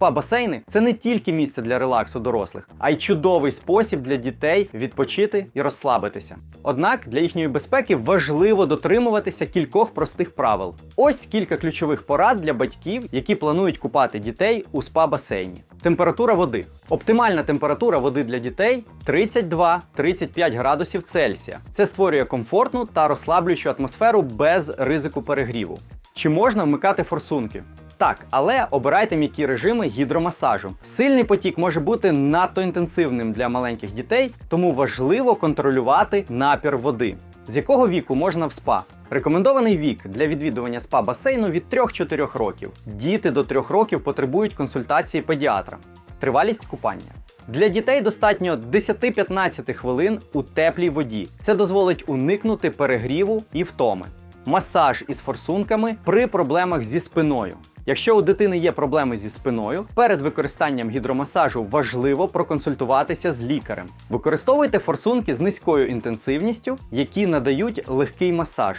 Спа-басейни це не тільки місце для релаксу дорослих, а й чудовий спосіб для дітей відпочити і розслабитися. Однак для їхньої безпеки важливо дотримуватися кількох простих правил. Ось кілька ключових порад для батьків, які планують купати дітей у спа-басейні. Температура води. Оптимальна температура води для дітей 32-35 градусів Цельсія. Це створює комфортну та розслаблюючу атмосферу без ризику перегріву. Чи можна вмикати форсунки? Так, але обирайте м'які режими гідромасажу. Сильний потік може бути надто інтенсивним для маленьких дітей, тому важливо контролювати напір води. З якого віку можна в спа? Рекомендований вік для відвідування спа басейну від 3-4 років. Діти до 3 років потребують консультації педіатра. Тривалість купання. Для дітей достатньо 10-15 хвилин у теплій воді. Це дозволить уникнути перегріву і втоми. Масаж із форсунками при проблемах зі спиною. Якщо у дитини є проблеми зі спиною, перед використанням гідромасажу важливо проконсультуватися з лікарем. Використовуйте форсунки з низькою інтенсивністю, які надають легкий масаж.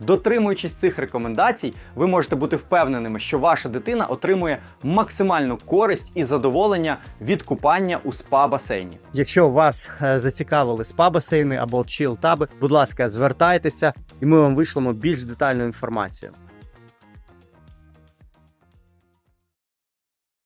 Дотримуючись цих рекомендацій, ви можете бути впевненими, що ваша дитина отримує максимальну користь і задоволення від купання у спа-басейні. Якщо вас е, зацікавили спа-басейни або чил-таби, будь ласка, звертайтеся, і ми вам вишлемо більш детальну інформацію.